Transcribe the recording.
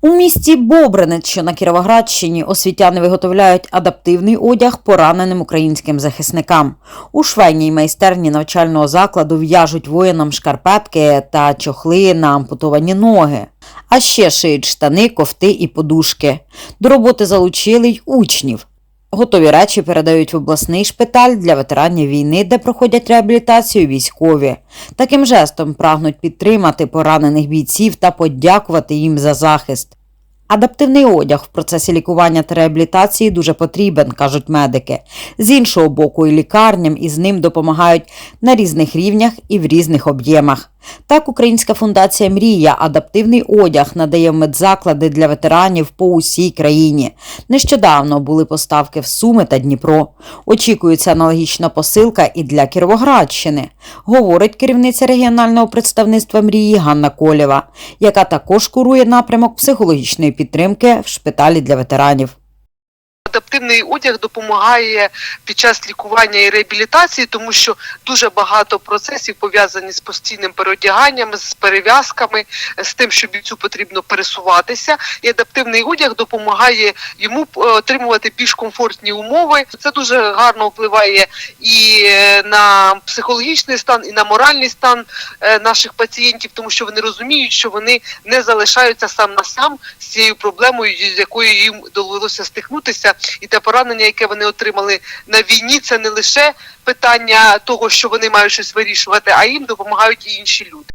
У місті Бобринець, що на Кіровоградщині, освітяни виготовляють адаптивний одяг пораненим українським захисникам. У швейній майстерні навчального закладу в'яжуть воїнам шкарпетки та чохли на ампутовані ноги. А ще шиють штани, кофти і подушки. До роботи залучили й учнів. Готові речі передають в обласний шпиталь для ветеранів війни, де проходять реабілітацію військові. Таким жестом прагнуть підтримати поранених бійців та подякувати їм за захист. Адаптивний одяг в процесі лікування та реабілітації дуже потрібен, кажуть медики. З іншого боку, і лікарням із ним допомагають на різних рівнях і в різних об'ємах. Так, Українська фундація Мрія адаптивний одяг надає медзаклади для ветеранів по усій країні. Нещодавно були поставки в Суми та Дніпро. Очікується аналогічна посилка і для Кіровоградщини, говорить керівниця регіонального представництва мрії Ганна Колєва, яка також курує напрямок психологічної підтримки в шпиталі для ветеранів. Адаптивний одяг допомагає під час лікування і реабілітації, тому що дуже багато процесів пов'язані з постійним переодяганням, з перев'язками, з тим, що бійцю потрібно пересуватися. І адаптивний одяг допомагає йому е, отримувати більш комфортні умови. Це дуже гарно впливає і е, на психологічний стан, і на моральний стан е, наших пацієнтів, тому що вони розуміють, що вони не залишаються сам на сам з цією проблемою, з якою їм довелося стикнутися, і те поранення, яке вони отримали на війні, це не лише питання того, що вони мають щось вирішувати, а їм допомагають і інші люди.